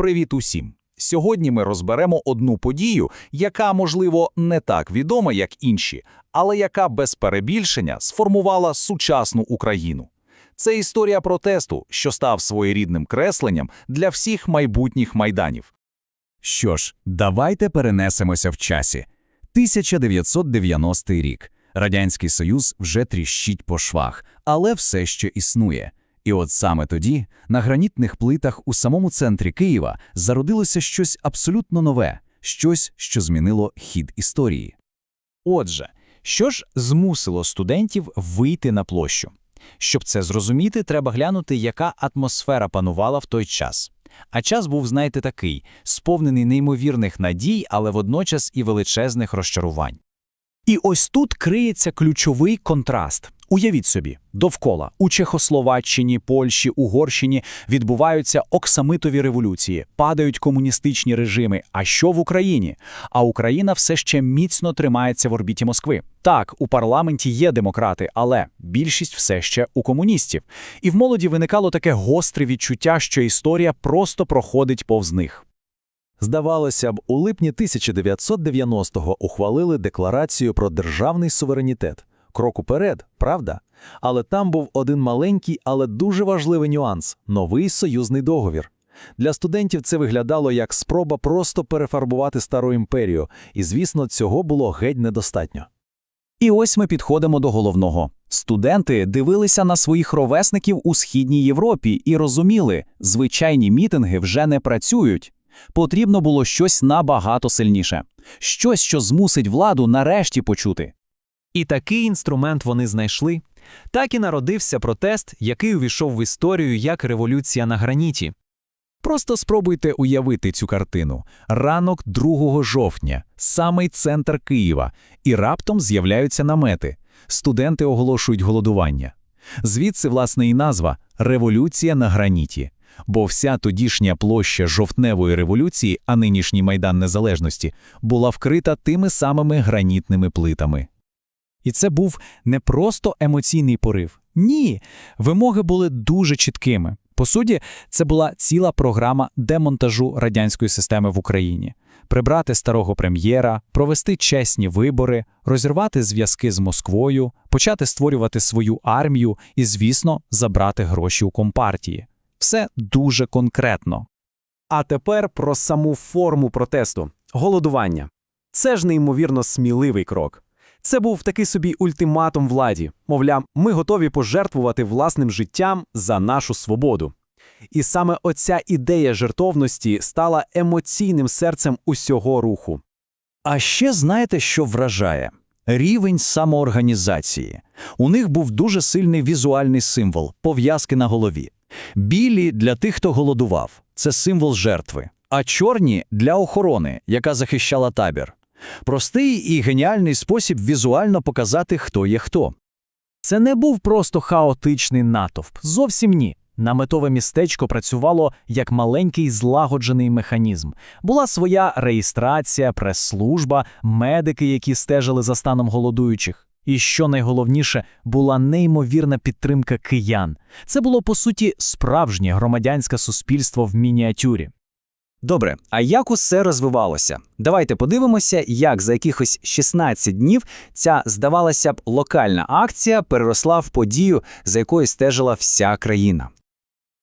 Привіт усім! Сьогодні ми розберемо одну подію, яка, можливо, не так відома, як інші, але яка без перебільшення сформувала сучасну Україну. Це історія протесту, що став своєрідним кресленням для всіх майбутніх майданів. Що ж, давайте перенесемося в часі. 1990 рік. Радянський Союз вже тріщить по швах, але все ще існує. І от саме тоді на гранітних плитах у самому центрі Києва зародилося щось абсолютно нове, щось, що змінило хід історії. Отже, що ж змусило студентів вийти на площу? Щоб це зрозуміти, треба глянути, яка атмосфера панувала в той час. А час був, знаєте, такий, сповнений неймовірних надій, але водночас і величезних розчарувань. І ось тут криється ключовий контраст. Уявіть собі, довкола у Чехословаччині, Польщі, Угорщині відбуваються оксамитові революції, падають комуністичні режими. А що в Україні? А Україна все ще міцно тримається в орбіті Москви. Так, у парламенті є демократи, але більшість все ще у комуністів. І в молоді виникало таке гостре відчуття, що історія просто проходить повз них. Здавалося б, у липні 1990-го ухвалили декларацію про державний суверенітет. Крок уперед, правда? Але там був один маленький, але дуже важливий нюанс новий союзний договір. Для студентів це виглядало як спроба просто перефарбувати стару імперію, і, звісно, цього було геть недостатньо. І ось ми підходимо до головного. Студенти дивилися на своїх ровесників у Східній Європі і розуміли, звичайні мітинги вже не працюють. Потрібно було щось набагато сильніше, щось, що змусить владу нарешті почути. І такий інструмент вони знайшли. Так і народився протест, який увійшов в історію як революція на граніті. Просто спробуйте уявити цю картину. Ранок 2 жовтня, самий центр Києва, і раптом з'являються намети. Студенти оголошують голодування. Звідси, власне, і назва Революція на граніті. Бо вся тодішня площа жовтневої революції, а нинішній Майдан Незалежності, була вкрита тими самими гранітними плитами. І це був не просто емоційний порив. Ні, вимоги були дуже чіткими. По суті, це була ціла програма демонтажу радянської системи в Україні: прибрати старого прем'єра, провести чесні вибори, розірвати зв'язки з Москвою, почати створювати свою армію і, звісно, забрати гроші у компартії. Все дуже конкретно. А тепер про саму форму протесту голодування. Це ж неймовірно сміливий крок. Це був такий собі ультиматум владі, мовляв, ми готові пожертвувати власним життям за нашу свободу. І саме оця ідея жертовності стала емоційним серцем усього руху. А ще знаєте, що вражає? Рівень самоорганізації. У них був дуже сильний візуальний символ пов'язки на голові. Білі для тих, хто голодував це символ жертви, а чорні для охорони, яка захищала табір. Простий і геніальний спосіб візуально показати, хто є хто. Це не був просто хаотичний натовп, зовсім ні. Наметове містечко працювало як маленький злагоджений механізм. Була своя реєстрація, прес-служба, медики, які стежили за станом голодуючих. І що найголовніше, була неймовірна підтримка киян. Це було по суті справжнє громадянське суспільство в мініатюрі. Добре, а як усе розвивалося? Давайте подивимося, як за якихось 16 днів ця, здавалося б, локальна акція переросла в подію, за якою стежила вся країна.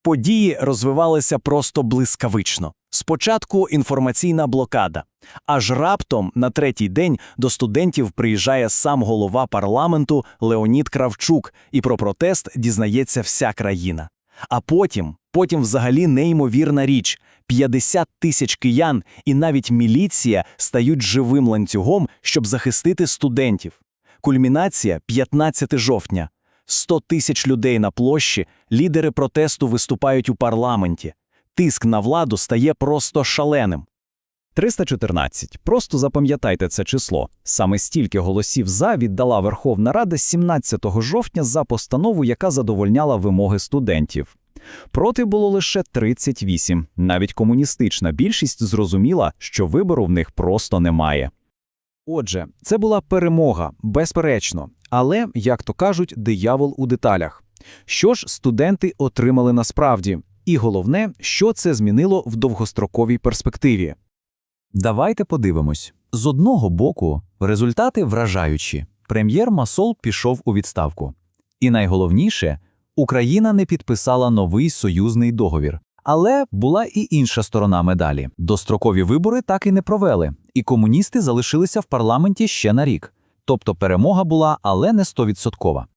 Події розвивалися просто блискавично. Спочатку інформаційна блокада, аж раптом на третій день до студентів приїжджає сам голова парламенту Леонід Кравчук, і про протест дізнається вся країна. А потім, потім взагалі неймовірна річ: 50 тисяч киян і навіть міліція стають живим ланцюгом, щоб захистити студентів. Кульмінація 15 жовтня. 100 тисяч людей на площі, лідери протесту виступають у парламенті. Тиск на владу стає просто шаленим. 314. Просто запам'ятайте це число. Саме стільки голосів за віддала Верховна Рада 17 жовтня за постанову, яка задовольняла вимоги студентів. Проти було лише 38. Навіть комуністична більшість зрозуміла, що вибору в них просто немає. Отже, це була перемога, безперечно, але, як то кажуть, диявол у деталях. Що ж студенти отримали насправді? І головне, що це змінило в довгостроковій перспективі. Давайте подивимось. З одного боку, результати вражаючі. Прем'єр Масол пішов у відставку. І найголовніше, Україна не підписала новий союзний договір. Але була і інша сторона медалі. Дострокові вибори так і не провели, і комуністи залишилися в парламенті ще на рік. Тобто перемога була, але не стовідсоткова.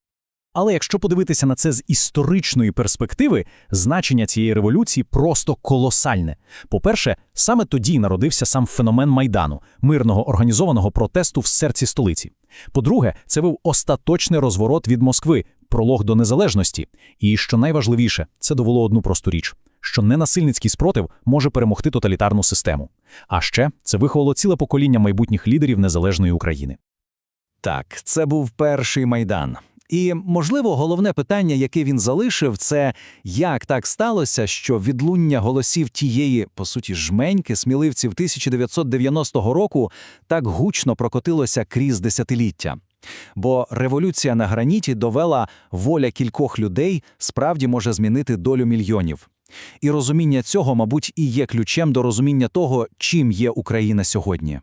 Але якщо подивитися на це з історичної перспективи, значення цієї революції просто колосальне. По-перше, саме тоді народився сам феномен Майдану, мирного організованого протесту в серці столиці. По-друге, це був остаточний розворот від Москви, пролог до незалежності. І що найважливіше, це довело одну просту річ. Що ненасильницький спротив може перемогти тоталітарну систему. А ще це виховало ціле покоління майбутніх лідерів незалежної України. Так, це був перший майдан. І, можливо, головне питання, яке він залишив, це як так сталося, що відлуння голосів тієї, по суті, жменьки сміливців 1990 року так гучно прокотилося крізь десятиліття. Бо революція на граніті довела воля кількох людей справді може змінити долю мільйонів. І розуміння цього, мабуть, і є ключем до розуміння того, чим є Україна сьогодні.